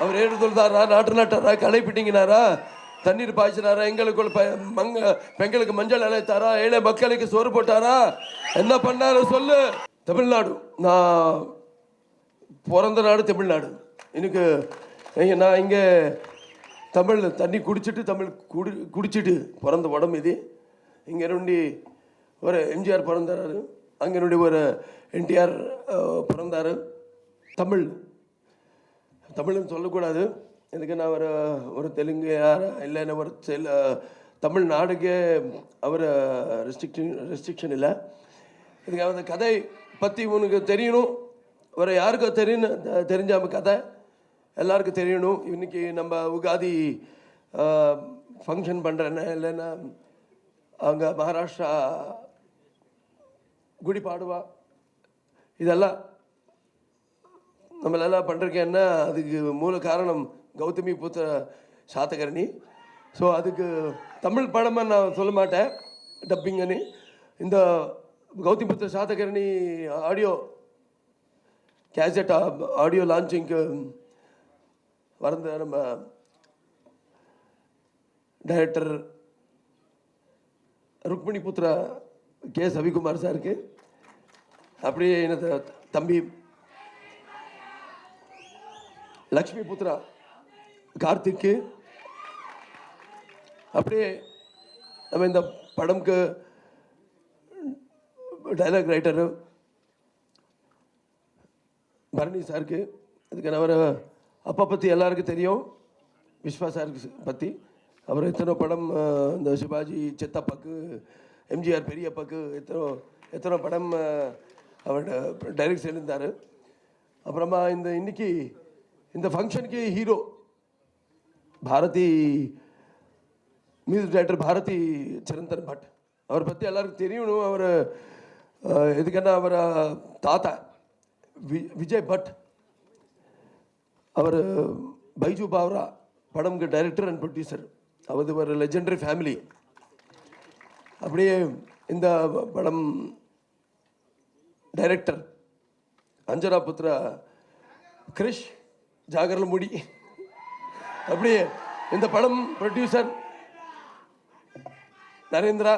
அவர் ஏடு நாட்டு நாட்டாரா? களை பிட்டிங்கினாரா தண்ணீர் பாய்ச்சினாரா? எங்களுக்கு மங்க பெண்களுக்கு மஞ்சள் அழைத்தாரா ஏழை மக்களுக்கு சோறு போட்டாரா? என்ன பண்ணாரு சொல்லு. தமிழ்நாடு நான் பிறந்த நாடு தமிழ்நாடு. எனக்கு நான் இங்கே தமிழ் தண்ணி குடிச்சிட்டு தமிழ் குடி குடிச்சிட்டு பிறந்த உடம்பு இது. இங்கே நொண்டி ஒரு எம்ஜிஆர் பிறந்தாரு. அங்கே நொண்டி ஒரு என்டிஆர் பிறந்தார். தமிழ். தமிழ்னு சொல்லக்கூடாது. இதுக்கு நான் ஒரு ஒரு தெலுங்கு யார் இல்லைன்னா ஒரு செல் தமிழ்நாடுக்கே அவர் ரெஸ்ட்ரிக்ஷன் ரெஸ்ட்ரிக்ஷன் இல்லை. இதுக்கு அந்த கதை பற்றி உனக்கு தெரியணும். வேறு யாருக்கும் தெரியணும் தெரிஞ்ச கதை. எல்லாருக்கும் தெரியணும். இன்றைக்கி நம்ம உகாதி ஃபங்க்ஷன் பண்ணுறேன்னு இல்லைன்னா அங்கே மகாராஷ்டிரா குடி பாடுவா இதெல்லாம் நம்மளெல்லாம் பண்ணுறதுக்கு அதுக்கு மூல காரணம் கௌதமி புத்திர சாத்தகரணி. ஸோ அதுக்கு தமிழ் படமாக நான் சொல்ல மாட்டேன். டப்பிங்கன்னு இந்த Gautamiputra Satakarni audio cassette audio லான்ச்சிங்க்கு வரந்த நம்ம டைரக்டர் ருக்மிணி புத்திரா கே. சவிகுமார் சாருக்கு அப்படியே எனது தம்பி லக்ஷ்மி புத்ரா கார்த்திக்கு. அப்படியே நம்ம இந்த படம்க்கு டைலாக் ரைட்டரு பரணி சாருக்கு அதுக்கு அவர் அப்பா பற்றி எல்லாருக்கும் தெரியும். விஸ்வா சாருக்கு பற்றி அவர் எத்தனை படம் இந்த சிவாஜி சித்தப்பாக்கு எம்ஜிஆர் பெரியப்பாக்கு எத்தனோ எத்தனை படம் அவர் டைரக்ட் எழுந்தார் அப்புறமா இந்த இன்னைக்கு இந்த ஃபங்க்ஷனுக்கு hero Bharathi music director Bharathi Chirantan Bhatt. அவரை பற்றி எல்லாருக்கும் தெரியணும். அவர் எதுக்குன்னா அவர் தாத்தா வி விஜய் பட். அவர் பைஜு பாவ்ரா படம்க்கு டைரக்டர் அண்ட் ப்ரொடியூசர் அவர் ஒரு லெஜெண்டரி ஃபேமிலி அப்படியே இந்த படம் டைரக்டர் அஞ்சனா புத்ரா கிரிஷ் ஜாகரில் முடி. அப்படியே இந்த படம் ப்ரொடியூசர் நரேந்திரா.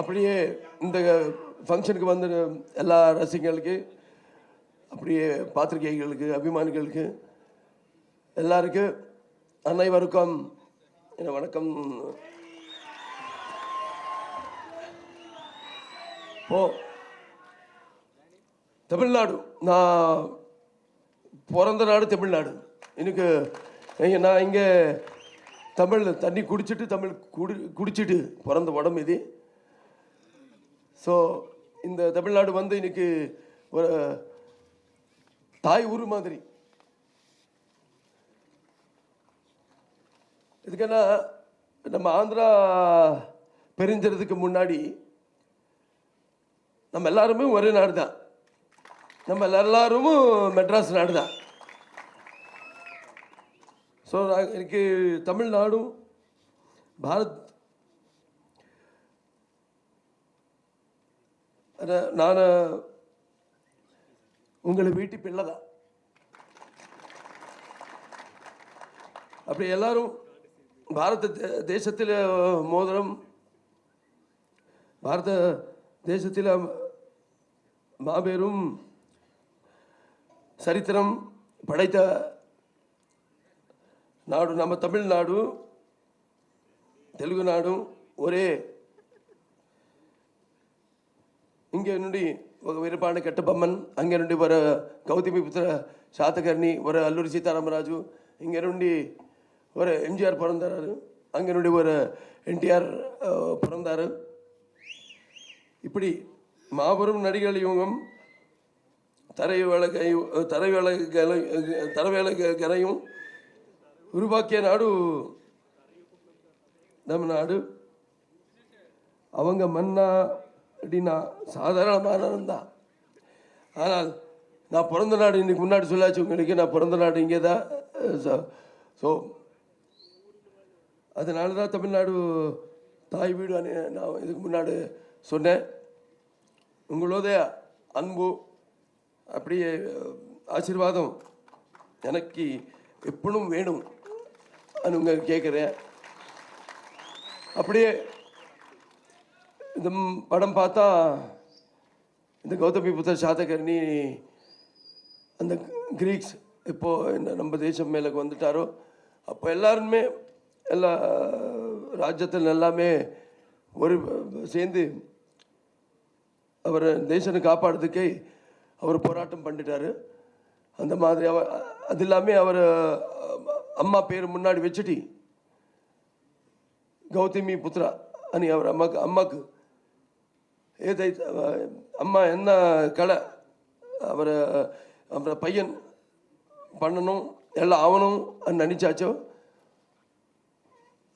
அப்படியே இந்த ஃபங்க்ஷனுக்கு வந்த எல்லா ரசிகர்களுக்கு அப்படியே பாத்திரிகைகளுக்கு அபிமானிகளுக்கு எல்லாருக்கும் அனைவருக்கும் என்ன வணக்கம். ஓ தமிழ்நாடு. நான் பிறந்த நாடு தமிழ்நாடு. எனக்கு நான் இங்கே தமிழ் தண்ணி குடிச்சிட்டு தமிழ் குடி குடிச்சிட்டு பிறந்த உடம்பு இது. ஸோ இந்த தமிழ்நாடு வந்து இன்னைக்கு ஒரு தாய் ஊர் மாதிரி. இதுக்கென்னா நம்ம ஆந்திரா பிரிஞ்சதுக்கு முன்னாடி நம்ம எல்லாருமே ஒரே நாடு தான் நம்ம எல்லாரும் மெட்ராஸ் நாடு தான். ஸோ எனக்கு தமிழ்நாடும் பாரத் நான் உங்களை வீட்டு பிள்ளை தான். அப்படி எல்லாரும் பாரத தே- தேசத்தில் மோதிரம் பாரத தேசத்தில் மாபெரும் சரித்திரம் படைத்த நாடு நம்ம தமிழ்நாடு తెలుగు నాడు ఒరే ఇంకే నుండి ఒక వీరపాండ కట్టబొమ్మన్ అంగే నుండి ఒక గౌతమి పుత్ర శాతకర్ణి ఒక అల్లూరి సీతారామరాజు ఇంగే నుండి ఒక ఎంజిఆర్ பிறந்தாரு அங்கே నుండి ஒரு என்டிஆர் பிறந்தாரு இப்படி மாபெரும் நடிகர்கள் இவங்க தரை வேலை தரை வேலை உருவாக்கிய நாடு நம்ம நாடு. அவங்க மன்னா அப்படின்னா சாதாரணமானவன் தான் ஆனால் நான் பிறந்த நாடு இன்னைக்கு முன்னாடி சொல்லாச்சு உங்களுக்கு நான் பிறந்த நாடு இங்கே தான் ஸோ அதனால தான் தமிழ்நாடு தாய் வீடு நான் இதுக்கு முன்னாடி சொன்னேன். உங்களோட அன்பு அப்படியே ஆசீர்வாதம் எனக்கு எப்பளும் வேணும். உங்க கேட்குறேன். அப்படியே இந்த படம் பார்த்தா இந்த கௌதமி புத்தர் சாதகர்ணி அந்த கிரீக்ஸ் இப்போது என்ன நம்ம தேசம் மேலே வந்துட்டாரோ அப்போ எல்லாருமே எல்லா ராஜ்யத்தில் எல்லாமே ஒரு சேர்ந்து அவரை தேசனை காப்பாடுறதுக்கே அவர் போராட்டம் பண்ணிட்டாரு அந்த மாதிரி அவர் அது இல்லாமல் அவர் அம்மா பேர் முன்னாடி வச்சுட்டு గౌతమి పుత్ర అని ఎవరు అమ్మకు అమ్మకు ఏదైతే అమ్మ ఎన్న కళ அவர அவர பையன் பண்ணணும் எல்லாம் ஆகணும் అని நினைச்சாச்சோ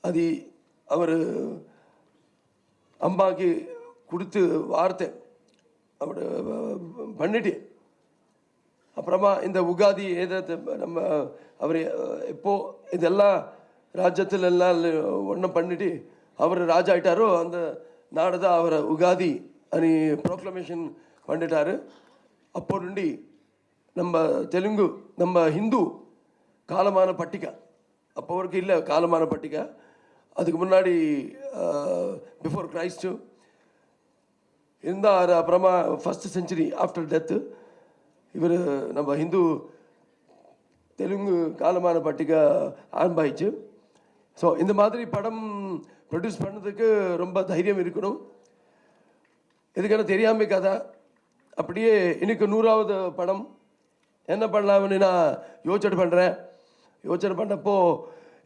அது அவர் அம்மாக்கு கொடுத்து வார்த்தை அவர் பண்ணிட்டு அப்புறமா இந்த உகாதி ஏதாவது நம்ம அவர் எப்போ இதெல்லாம் ராஜ்யத்தில் எல்லாம் ஒன்றும் பண்ணிட்டு அவர் ராஜா ஆயிட்டாரோ அந்த நாடு தான் அவரை உகாதி అని ப்ரோக்ளமேஷன் பண்ணிட்டாரு அப்போ నుండి நம்ம தெலுங்கு நம்ம ஹிந்து காலமான பட்டிகை அப்போ வரைக்கும் இல்லை காலமான பட்டிகை அதுக்கு முன்னாடி பிஃபோர் கிரைஸ்ட்டு இருந்தார். அப்புறமா ஃபஸ்ட் செஞ்சுரி ஆஃப்டர் டெத்து இவர் நம்ம ஹிந்து தெலுங்கு காலமான பட்டிகை ஆரம்பாயிச்சு ஸோ இந்த மாதிரி படம் ப்ரொடியூஸ் பண்ணதுக்கு ரொம்ப தைரியம் இருக்கணும். இதுக்கான தெரியாமல் கதை. அப்படியே இன்றைக்கு நூறாவது படம். என்ன பண்ணலாம்னு நான் யோசனை பண்ணுறேன் யோசனை பண்ணப்போ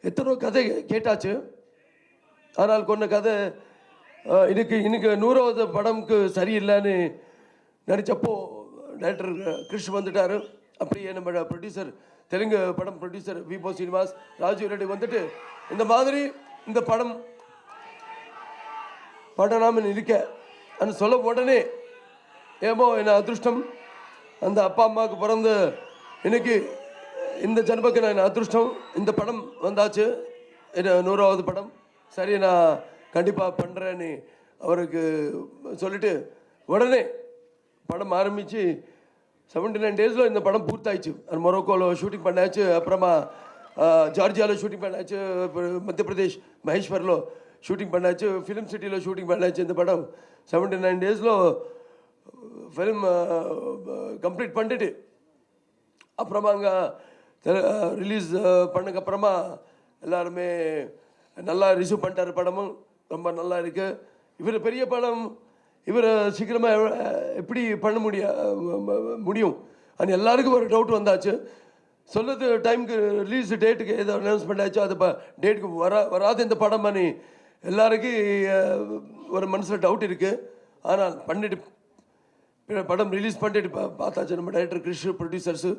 எத்தனோ கதை கேட்டாச்சு. ஆனால் கொன்ன கதை இதுக்கு இன்னைக்கு இன்னைக்கு நூறாவது படம்க்கு சரியில்லைன்னு நினச்சப்போ டைரக்டர் கிருஷ் வந்துட்டார். அப்படியே நம்ம ப்ரொடியூசர் தெலுங்கு படம் ப்ரொடியூசர் விபோ சீனிவாஸ் ராஜீவ் ரெட்டி வந்துட்டு இந்த மாதிரி இந்த படம் பண்ணலாம்னு இருக்க. అని சொல்ல உடனே ஏமோ என்ன அதிருஷ்டம்? அந்த அப்பா அம்மாவுக்கு பிறந்து இன்னைக்கு இந்த ஜென்மக்கு நான் அதிருஷ்டம்? இந்த படம் வந்தாச்சு. என்ன நூறாவது படம். சரி நான் கண்டிப்பாக பண்ணுறேன்னு அவருக்கு சொல்லிட்டு உடனே படம் ஆரம்பித்து செவன்டி நைன் டேஸில் இந்த படம் பூர்த்தாயிடுச்சு அது மொரோக்கோவில் ஷூட்டிங் பண்ணாச்சு அப்புறமா జార్జియాలో షూటింగ్ பண்ணாச்சு அப்புறம் மத்திய பிரதேஷ் மகேஸ்வரில் ஷூட்டிங் பண்ணாச்சு ஃபிலிம் சிட்டியில் ஷூட்டிங் பண்ணாச்சு இந்த படம் செவன்டி நைன் டேஸில் ஃபிலிம் கம்ப்ளீட் பண்ணிட்டு அப்புறமா அங்கே ரிலீஸ் பண்ணக்கு அப்புறமா எல்லாருமே நல்லா ரிசீவ் பண்ணிட்டாரு படமும் ரொம்ப நல்லா இருக்குது இவர் பெரிய படம் இவர் சீக்கிரமாக எப்படி பண்ண முடிய முடியும்? அது எல்லாருக்கும் ஒரு டவுட் வந்தாச்சு. சொல்லுது டைமுக்கு ரிலீஸ் டேட்டுக்கு ஏதோ அனௌன்ஸ்மெண்ட் ஆச்சோ. அது டேட்டுக்கு வர வராது இந்த படம் பண்ணி எல்லாருக்கும் ஒரு மனசில் டவுட் இருக்குது ஆனால் பண்ணிட்டு படம் ரிலீஸ் பண்ணிட்டு பா பார்த்தாச்சு. நம்ம டைரக்டர் கிறிஷ் ப்ரொடியூசர்ஸு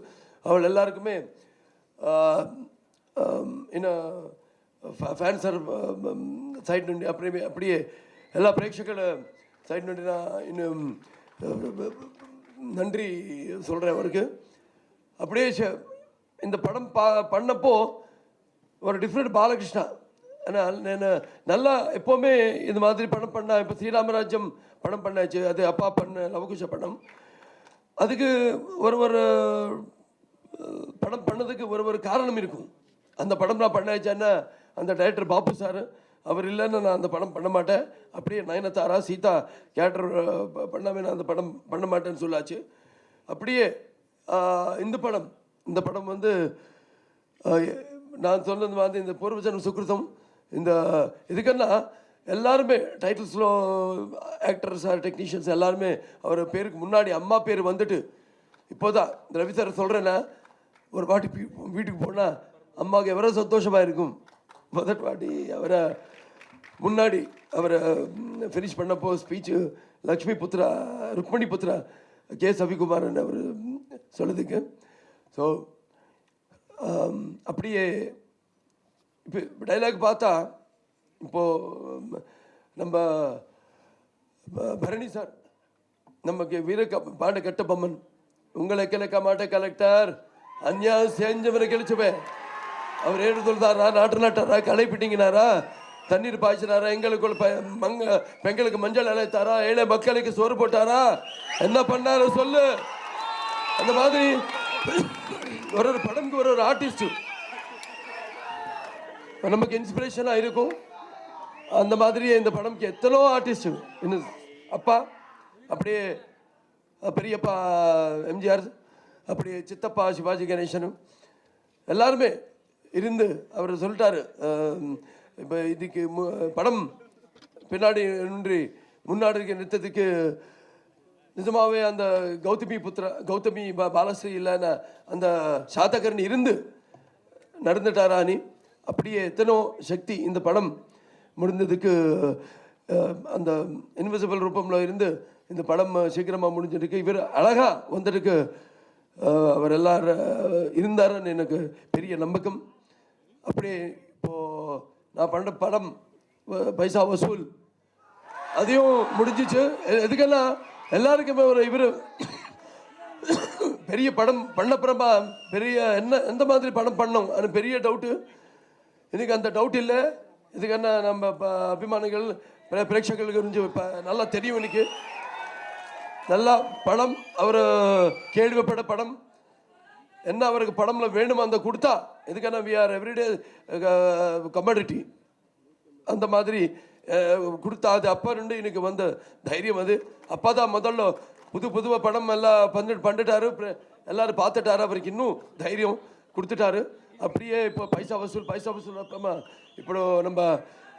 அவள் எல்லாருக்குமே என்ன ஆம், இன்னும் ఫ్యాన్సర్ సైడ్ నుండి అప్పుడే அப்படியே எல்லா ప్రేక్షకుల సైడ్ నుండి நான் இன்னும் நன்றி சொல்கிறேன் அவருக்கு அப்படியே ச- இந்த படம் பா பண்ணப்போ ஒரு டிஃப்ரெண்ட் பாலகிருஷ்ணா ஆனால் நான் நல்லா எப்போவுமே இது மாதிரி படம் பண்ணா இப்போ ஸ்ரீராமராஜ்யம் படம் பண்ணாச்சு அது அப்பா பண்ண லவகுஷ படம் அதுக்கு ஒரு ஒரு அஹ், படம் பண்ணதுக்கு ஒரு ஒரு காரணம் இருக்கும் அந்த படம் நான் பண்ணாச்சுன்னா அந்த டைரக்டர் பாபு சார் அவர் இல்லைன்னு நான் அந்த படம் பண்ண மாட்டேன். அப்படியே நயனதாரா சீதா கேரக்டர் பண்ணாமே நான் அந்த படம் பண்ண மாட்டேன்னு சொல்லாச்சு. அப்படியே இந்த படம் இந்த படம் வந்து நான் சொன்னது மாதிரி இந்த பூர்வஜன் சுக்கிருதம் இந்த இதுக்கெல்லாம் எல்லாருமே டைட்டில்ஸில் ஆக்டர்ஸ் டெக்னீஷியன்ஸ் எல்லாருமே அவர் பேருக்கு முன்னாடி அம்மா பேர் வந்துட்டு இப்போதான் இந்த ரவி சார் சொல்கிறேன்னா ஒரு பாட்டி வீட்டுக்கு போனால் அம்மாவுக்கு எவ்வளோ சந்தோஷமாக இருக்கும். முதற்பாட்டி அவரை முன்னாடி அவரை ஃபினிஷ் பண்ணப்போ ஸ்பீச்சு லக்ஷ்மி புத்ரா ருக்மணி புத்ரா கே. சவிகுமாரன் அவர் சொல்லுதுக்கு ஸோ அப்படியே இப்போ டைலாக் பார்த்தா இப்போது நம்ம பரணி சார் நமக்கு வீர க- பாண்ட கட்ட பொம்மன். உங்களை கிழக்க மாட்ட கலெக்டர் அந்நியாயம் செஞ்சவரை கழிச்சுவே அவர் ಏನು நாட்டு நாட்டாரா? களை பிட்டிங்கினாரா தண்ணீர் பாய்ச்சினாரா? எங்களுக்குள் ப- மங்க பெண்களுக்கு மஞ்சள் அழைத்தாரா ஏழை மக்களுக்கு சோறு போட்டாரா? என்ன பண்ணாரு சொல்லு. அந்த மாதிரி ஒரு ஒரு படம்க்கு ஒரு ஒரு ஆர்டிஸ்ட் நமக்கு இன்ஸ்பிரேஷனாக இருக்கும். அந்த மாதிரி இந்த படம்க்கு எத்தனோ ஆர்டிஸ்ட் இன்னும் அப்பா அப்படியே பெரியப்பா எம்ஜிஆர் அப்படியே சித்தப்பா சிவாஜி கணேசனும் எல்லாருமே இருந்து அவர் சொல்லிட்டாரு இப்போ இதுக்கு மு- படம் பின்னாடி நின்று முன்னாடி இருக்க நிறுத்தத்துக்கு நிஜமாகவே அந்த கௌதமி புத்திர கௌதமி பா- பாலஸ்ரீ இல்லைன்னு அந்த சாத்தகரன் இருந்து நடந்துட்டாரானி அப்படியே எத்தனோ சக்தி இந்த படம் முடிந்ததுக்கு அந்த இன்விசிபிள் ரூபம்ல இருந்து இந்த படம் சீக்கிரமாக முடிஞ்சிருக்கு. இவர் அழகாக வந்ததுக்கு அவர் எல்லாரும் இருந்தாருன்னு எனக்கு பெரிய நம்பகம். அப்படி இப்போது நான் பண்ண படம் பைசா வசூல். அதையும் முடிஞ்சிச்சு. எதுக்கெல்லாம்? எல்லாருக்குமே ஒரு இவர். பெரிய படம் பண்ணப்புறமா பெரிய என்ன எந்த மாதிரி படம் பண்ணோம்? அது பெரிய டவுட்டு எனக்கு அந்த டவுட் இல்லை. இதுக்கு என்ன நம்ம ப- அபிமானிகள் பிரேட்சகர்களுக்கு கொஞ்சம் இப்போ நல்லா தெரியும் எனக்கு நல்லா படம் அவர் கேள்விப்பட்ட படம். என்ன அவருக்கு படம்ல வேணுமோ அந்த கொடுத்தா? இதுக்கான வி ஆர் எவ்ரிடே கமாடிட்டி அந்த மாதிரி கொடுத்தா. அது அப்பா ரெண்டு எனக்கு வந்த தைரியம் அது. அப்பா தான் முதல்ல புது புதுவாக படம் எல்லாம் பண்ணி பண்ணிட்டாரு. எல்லாரும் பார்த்துட்டாரு. அவருக்கு இன்னும் தைரியம் கொடுத்துட்டாரு. அப்படியே இப்போ பைசா வசூல் பைசா வசூல் அப்புறமா இப்போ நம்ம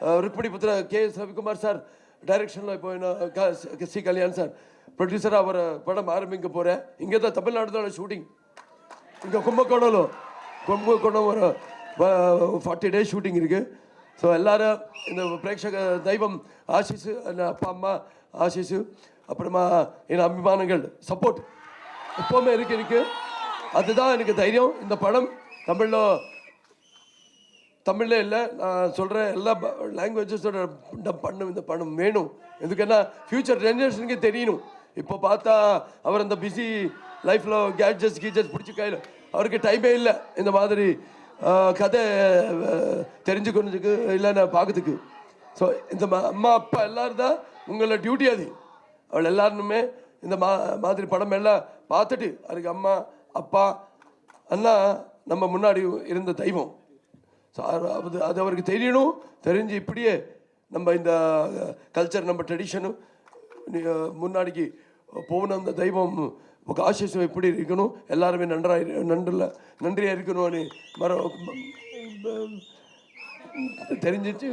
அஹ், ருக்மிணி புத்திர கே எஸ் ரவிக்குமார் சார் டைரக்ஷனில் இப்போ என்ன க- சி கல்யாண் சார் ப்ரொடியூசராக அவர் படம் ஆரம்பிக்க போகிறேன் இங்கே தான் தமிழ்நாடு தான் ஷூட்டிங் இந்த கும்பகோணலும் கும்பகோணம் ஒரு ஃபார்ட்டி டேஸ் ஷூட்டிங் இருக்குது ஸோ எல்லாரும் இந்த பிரேட்சக தெய்வம் ஆசிஸு அப்பா அம்மா ஆசிஸு அப்புறமா என் அபிமானங்கள் சப்போர்ட் எப்போவுமே இருக்கு எனக்கு அதுதான் எனக்கு தைரியம். இந்த படம் தமிழில் தமிழில் இல்லை. நான் சொல்கிற எல்லா லாங்குவேஜஸோட டப் பண்ணும் இந்த படம் வேணும். எதுக்குன்னா ஃப்யூச்சர் ஜென்ரேஷனுக்கு தெரியணும். இப்போ பார்த்தா அவர் அந்த பிஸி லைஃப்பில் கேட்ஜெட்ஸ் கீஜெட்ஸ் பிடிச்சி கையில். அவருக்கு டைமே இல்லை. இந்த மாதிரி கதை ஆஹ், தெரிஞ்சுக்கணுதுக்கு இல்லைன்னா பார்க்கறதுக்கு ஸோ இந்த மா- அம்மா அப்பா எல்லோரும் தான் உங்களோட டியூட்டி அது. அவள் எல்லாருமே இந்த மா மாதிரி படம் எல்லாம் பார்த்துட்டு அதுக்கு அம்மா அப்பா அண்ணா நம்ம முன்னாடி இருந்த தெய்வம். ஸோ அது அது அவருக்கு தெரியணும். தெரிஞ்சு இப்படியே நம்ம இந்த கல்ச்சர் நம்ம ட்ரெடிஷனும் முன்னாடிக்கு போகணும் அந்த தெய்வம் உங்கள் ஆசிஷம் எப்படி இருக்கணும். எல்லாருமே நன்றாக நன்றில் நன்றியாக இருக்கணும்னு மர தெரிஞ்சிச்சு.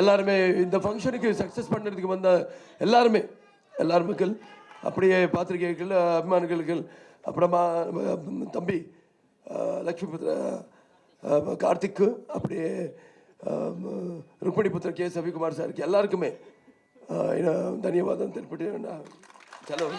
எல்லாருமே இந்த ஃபங்க்ஷனுக்கு சக்ஸஸ் பண்ணுறதுக்கு வந்த எல்லாருமே எல்லாருமே அப்படியே பாத்திரிகைகள் அபிமானிகள் அப்புறமா தம்பி லக்ஷ்மி புத்திர கார்த்திக்கு அப்படியே ருக்மணி புத்திர கே ரவிக்குமார் சாருக்கு எல்லாருக்குமே தன்யவாதம் தென்பட்டு செலவு.